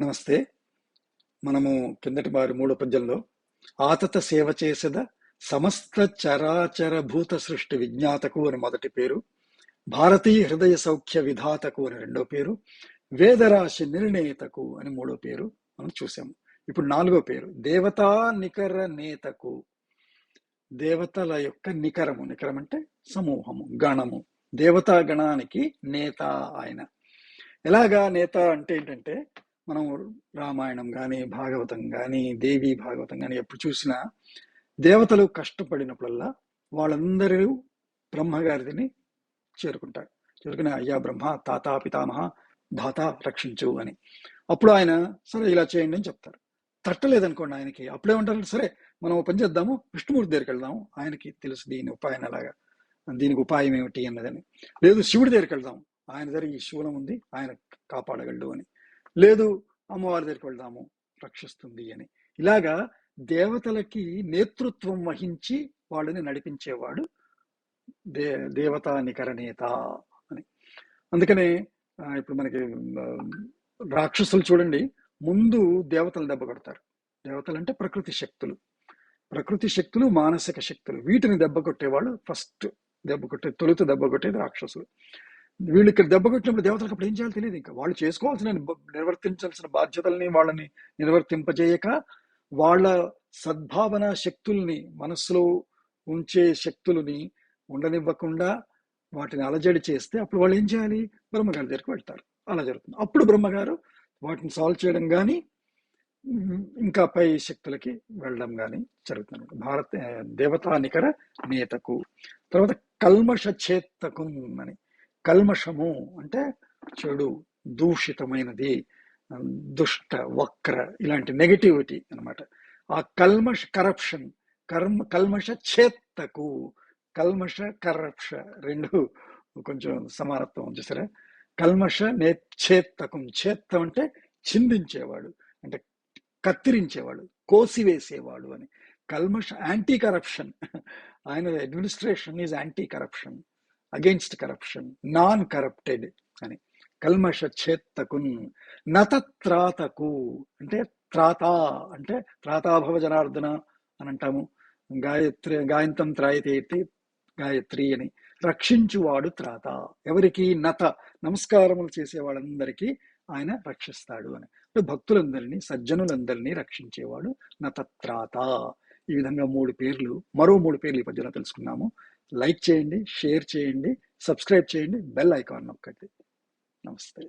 నమస్తే. మనము కిందటి వారి మూడో పద్యంలో ఆతత సేవ చేసేద సమస్త చరాచర భూత సృష్టి విజ్ఞాతకు అని మొదటి పేరు భారతీయ హృదయ సౌఖ్య విధాతకు అని రెండో పేరు వేదరాశి నిర్ణేతకు అని మూడో పేరు మనం చూసాము. ఇప్పుడు నాలుగో పేరు దేవతా నికర నేతకు దేవతల యొక్క నికరము నికరం అంటే సమూహము గణము. దేవతా గణానికి నేత ఆయన. ఎలాగా నేత అంటే ఏంటంటే మనం రామాయణం కానీ భాగవతం కానీ దేవి భాగవతం కానీ ఎప్పుడు చూసినా దేవతలు కష్టపడినప్పుడల్లా వాళ్ళందరూ బ్రహ్మగారిని చేరుకుంటారు. చేరుకుని అయ్యా బ్రహ్మ తాత పితామహ దాత రక్షించు అని. అప్పుడు ఆయన సరే ఇలా చేయండి అని చెప్తారు. తట్టలేదనుకోండి ఆయనకి. అప్పుడే ఉంటారు సరే మనం పని చేద్దాము విష్ణుమూర్తి దగ్గరికి వెళ్దాము ఆయనకి తెలుసు దీని ఉపాయం ఎలాగా దీనికి ఉపాయం ఏమిటి అన్నదని. లేదు శివుడి దగ్గరికి వెళ్దాం. ఆయన దగ్గర ఈ శూలం ఉంది ఆయన కాపాడగలడు అని. లేదు అమ్మవారి దగ్గరికి వెళ్దాము రక్షిస్తుంది అని. ఇలాగా దేవతలకి నేతృత్వం వహించి వాళ్ళని నడిపించేవాడు దే దేవతా నికరనేత అని. అందుకనే ఇప్పుడు మనకి రాక్షసులు చూడండి ముందు దేవతలు దెబ్బ కొడతారు. దేవతలు అంటే ప్రకృతి శక్తులు. ప్రకృతి శక్తులు మానసిక శక్తులు. వీటిని దెబ్బ కొట్టేవాళ్ళు ఫస్ట్ దెబ్బ కొట్టే తొలుత దెబ్బ కొట్టేది రాక్షసులు. వీళ్ళు ఇక్కడ దెబ్బ కొట్టినప్పుడు దేవతలకు అప్పుడు ఏం చేయాలో తెలియదు ఇంకా. వాళ్ళు చేసుకోవాల్సిన నిర్వర్తించాల్సిన బాధ్యతల్ని వాళ్ళని నిర్వర్తింపజేయక వాళ్ళ సద్భావన శక్తుల్ని మనస్సులో ఉంచే శక్తులని ఉండనివ్వకుండా వాటిని అలజడి చేస్తే అప్పుడు వాళ్ళు ఏం చేయాలి? బ్రహ్మగారి దగ్గరికి వెళ్తారు. అలా జరుగుతుంది. అప్పుడు బ్రహ్మగారు వాటిని సాల్వ్ చేయడం కానీ ఇంకా పై శక్తులకి వెళ్ళడం కానీ జరుగుతుంది. భారత దేవతా నికర నేతకు తర్వాత కల్మష చేత్తకు అని. కల్మషము అంటే చెడు దూషితమైనది దుష్ట వక్ర ఇలాంటి నెగటివిటీ అనమాట ఆ కల్మష కరప్షన్ కర్మ కల్మష చేత్తకు కల్మష కరప్ష రెండు కొంచెం సమానత్వం చూసారా కల్మష నే చేత్తకం చేత్తం అంటే చిందించేవాడు అంటే కత్తిరించేవాడు కోసివేసేవాడు అని. కల్మష యాంటీ కరప్షన్ ఆయన administration is anti corruption against corruption non corrupted అని. కల్మష చేత్తకున్ నతత్రాతకు అంటే త్రాత అంటే త్రాతాభవ జనార్దన అని అంటాము. గాయత్రి గాయంతం త్రాయతేతి గాయత్రి అని. రక్షించువాడు త్రాత. ఎవరికి నత నమస్కారములు చేసే వాళ్ళందరికీ ఆయన రక్షిస్తాడు అని. భక్తులందరినీ సజ్జనులందరినీ రక్షించేవాడు నతత్రాత. ఈ విధంగా మూడు పేర్లు మరో మూడు పేర్లు ఈ పద్యంలో తెలుసుకున్నాము. లైక్ చేయండి షేర్ చేయండి సబ్స్క్రైబ్ చేయండి బెల్ ఐకాన్ నొక్కండి. నమస్తే.